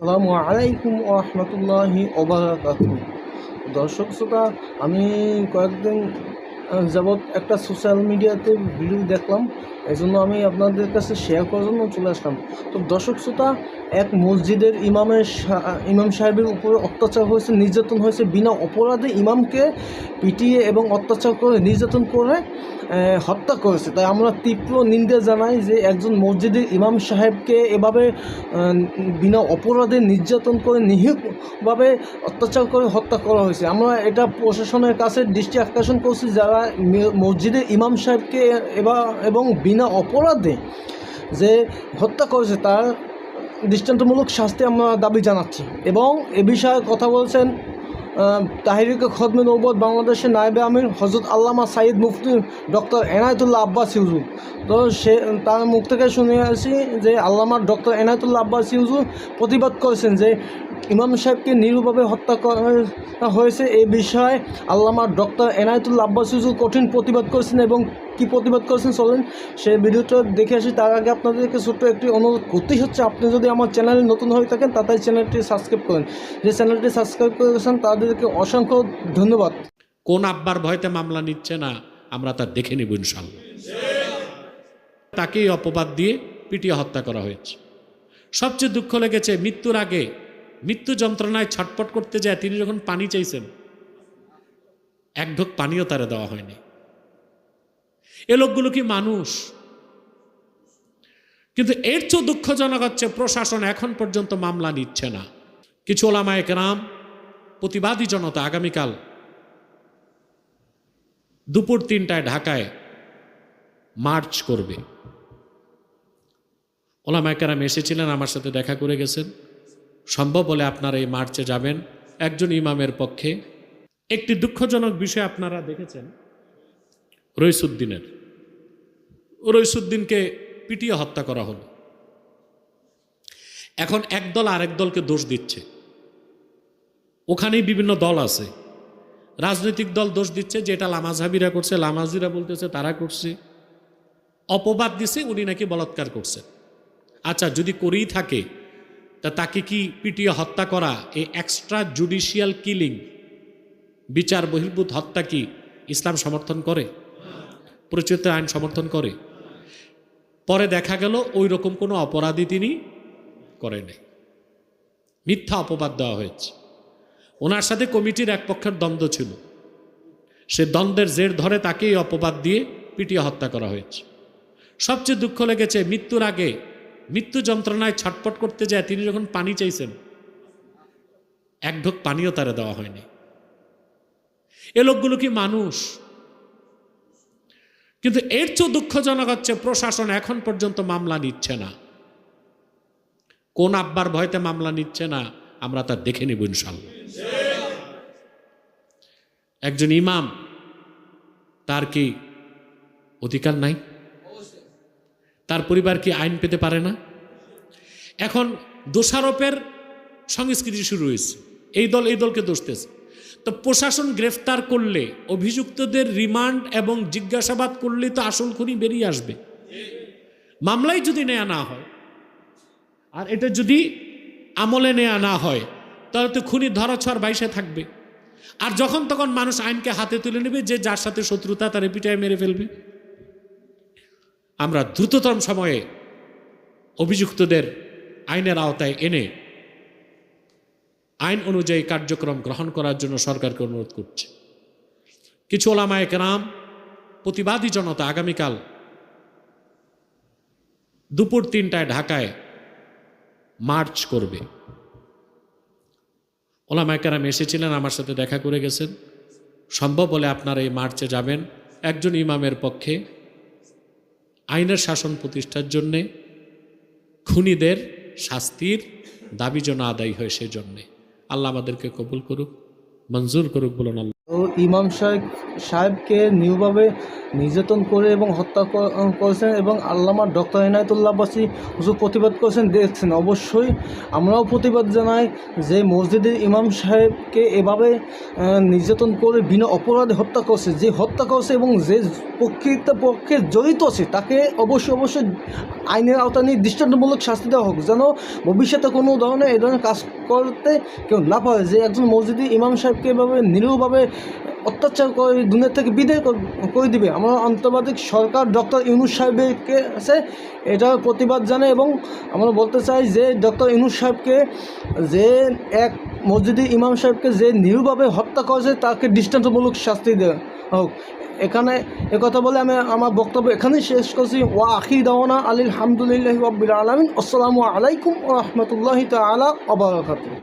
আসসালামু আলাইকুম রহমতুল্লাহি দর্শক শ্রোতা, আমি কয়েকদিন যাবৎ একটা সোশ্যাল মিডিয়াতে ভিডিও দেখলাম এই জন্য আমি আপনাদের কাছে শেয়ার করার জন্য চলে আসলাম। তো দর্শক শ্রোতা, এক মসজিদের ইমামের ইমাম সাহেবের উপরে অত্যাচার হয়েছে, নির্যাতন হয়েছে, বিনা অপরাধে ইমামকে পিটিয়ে এবং অত্যাচার করে নির্যাতন করে হত্যা করেছে। তাই আমরা তীব্র নিন্দা জানাই যে একজন মসজিদের ইমাম সাহেবকে এভাবে বিনা অপরাধে নির্যাতন করে নিহিতভাবে অত্যাচার করে হত্যা করা হয়েছে। আমরা এটা প্রশাসনের কাছে দৃষ্টি আকর্ষণ করছি যারা মসজিদের ইমাম সাহেবকে এবার এবং বিনা অপরাধে যে হত্যা করেছে তার দৃষ্টান্তমূলক শাস্তি আমরা দাবি জানাচ্ছি। এবং এ বিষয়ে কথা বলছেন তাহিরিকে খদমে নৌবত বাংলাদেশের নায়েবে আমির হজরত আল্লামা সাইদ মুফতি ডক্টর এনায়তুল্লাহ আব্বাস ইউজু তো সে, তার মুখ থেকে শুনে আসি যে আল্লামা ডক্টর এনায়তুল্লাহ আব্বাস ইউজু প্রতিবাদ করেছেন যে ইমাম সাহেবকে নিরুভাবে হত্যা করা হয়েছে এই বিষয়ে আল্লামা ডক্টর এনায়তুল্লাহ আব্বাস ইউজু কঠিন প্রতিবাদ করেছেন এবং কি প্রতিবাদ করেছেন চলেন সে ভিডিওটা দেখে আসি। তার আগে আপনাদেরকে ছোট্ট একটি অনুরোধ করতেই হচ্ছে, আপনি যদি আমার চ্যানেলে নতুন হয়ে থাকেন তাড়াতাড়ি চ্যানেলটি সাবস্ক্রাইব করেন। যে চ্যানেলটি সাবস্ক্রাইব করেছেন তাদেরকে অসংখ্য ধন্যবাদ। কোন আব্বার ভয়তে মামলা নিচ্ছে না, আমরা তা দেখে নিব ইনশাল্লাহ তাকেই অপবাদ দিয়ে পিটিয়ে হত্যা করা হয়েছে। সবচেয়ে দুঃখ লেগেছে মৃত্যুর আগে মৃত্যু যন্ত্রণায় ছটপট করতে যায়, তিনি যখন পানি চাইছেন, এক ঢোক পানিও তারা দেওয়া হয়নি। এ লোকগুলো কি মানুষ? কিন্তু এর চেয়েও দুঃখজনক হচ্ছে, প্রশাসন এখন পর্যন্ত মামলা নিচ্ছে না। কিছু ওলামায় কেরাম, প্রতিবাদী জনতা আগামীকাল দুপুর তিনটায় ঢাকায় মার্চ করবে। ওলামায়কারাম এসেছিলেন, আমার সাথে দেখা করে গেছেন। সম্ভব হলে আপনারা এই মার্চে যাবেন একজন ইমামের পক্ষে। একটি দুঃখজনক বিষয় আপনারা দেখেছেন, রইসুদ্দিনের। রইসুদ্দিনকে পিটিয়ে হত্যা করা হলো। এখন একদল আরেক দলকে দোষ দিচ্ছে। ওখানেই বিভিন্ন দল আছে। রাজনৈতিক দল দোষ দিচ্ছে, যে এটা লামাজহাবিরা করছে লামাজিরা বলতেছে তারা করছে। অপবাদ দিছে, উনি নাকি বলাৎকার করছে আচ্ছা যদি করেই থাকে তা তাকে কি পিটিয়ে হত্যা করা এই এক্সট্রা জুডিশিয়াল কিলিং বিচার, বহির্ভূত হত্যা কি ইসলাম সমর্থন করে? প্রচলিত আইন সমর্থন করে? পরে দেখা গেল ওই রকম কোনো অপরাধী তিনি করেনি মিথ্যা অপবাদ দেওয়া হয়েছে। ওনার সাথে কমিটির এক পক্ষের দ্বন্দ্ব ছিল। সে দ্বন্দ্বের জের ধরে তাকেই অপবাদ দিয়ে পিটিয়ে হত্যা করা হয়েছে। সবচেয়ে দুঃখ লেগেছে মৃত্যুর আগে মৃত্যু যন্ত্রণায় ছটপট করতে যায়, তিনি যখন পানি চাইছেন, এক ঢোক পানিও তারা দেওয়া হয়নি। এ লোকগুলো কি মানুষ? কিন্তু এর চেয়েও দুঃখজনক হচ্ছে, প্রশাসন এখন পর্যন্ত মামলা নিচ্ছে না। কোন আব্বার ভয়তে মামলা নিচ্ছে না, আমরা তা দেখে নিব ইনশাল্লাহ একজন ইমাম, তার কি অধিকার নাই? তার পরিবার কি আইন পেতে পারে না? এখন দোষারোপের সংস্কৃতি শুরু হয়েছে। এই দল এই দলকে দোষতেছে তো প্রশাসন গ্রেফতার করলে, অভিযুক্তদের রিমান্ড এবং জিজ্ঞাসাবাদ করলে তো আসল খুনি বেরিয়ে আসবে। মামলাই যদি নেয়া না হয়, আর এটা যদি আমলে নেয়া না হয়, তাহলে তো খুনি ধরাছোঁয়ার বাইশে থাকবে। আর যখন তখন মানুষ আইনকে হাতে তুলে নেবে, যে যার সাথে শত্রুতা, তার পিটায় মেরে ফেলবে। আমরা দ্রুততম সময়ে অভিযুক্তদের আইনের আওতায় এনে আইন অনুযায়ী কার্যক্রম গ্রহণ করার জন্য সরকারকে অনুরোধ করছে। কিছু ওলামায়ক কেরাম, প্রতিবাদী জনতা আগামীকাল দুপুর তিনটায় ঢাকায় মার্চ করবে। ওলামায়কারাম এসেছিলেন, আমার সাথে দেখা করে গেছেন। সম্ভব হলে আপনারা এই মার্চে যাবেন। একজন ইমামের পক্ষে আইনের শাসন প্রতিষ্ঠার জন্যে, খুনিদের শাস্তির দাবি যেন আদায় হয় সেজন্যে। আল্লাহ আমাদেরকে কবুল করুক, মঞ্জুর করুক, বলুন আল্লাহ। ও ইমাম সাহেব, সাহেবকে নিউভাবে নির্যাতন করে এবং হত্যা করেছেন এবং আল্লামা ডক্টর এনায়তুল্লাহ বাসী হুজুর প্রতিবাদ করেছেন, দেখছেন। অবশ্যই আমরাও প্রতিবাদ জানাই যে মসজিদের ইমাম সাহেবকে এভাবে নির্যাতন করে বিনা অপরাধে হত্যা করছে। যে হত্যা করছে এবং যে প্রকৃত পক্ষে জড়িত আছে, তাকে অবশ্যই অবশ্যই আইনের আওতায় নিয়ে দৃষ্টান্তমূলক শাস্তি দেওয়া হোক, যেন ভবিষ্যতে কোনো ধরনের এই ধরনের কাজ করতে কেউ না পারে। যে একজন মসজিদে ইমাম সাহেবকে এভাবে নিরীহভাবে অত্যাচার করে দুনিয়া থেকে বিদায় কর- দিবে? আমার আন্তর্জাতিক সরকার ডক্টর ইউনুস সাহেবের কাছে এটা প্রতিবাদ জানাই এবং আমরা বলতে চাই যে ডক্টর ইউনুস সাহেবকে যে এক মসজিদে ইমাম সাহেবকে যে নিরুভাবে হত্যা করেছে, তাকে দৃষ্টান্তমূলক শাস্তি দেওয়া হোক। এখানে একথা বলে আমি আমার বক্তব্য এখানেই শেষ করছি। ওয়া আখি দাওয়ানা আলিল হামদুলিল্লাহ রব্বিল আলমিন। আসসালামু আলাইকুম রহমতুল্লাহি তালা অবরাকাতুহ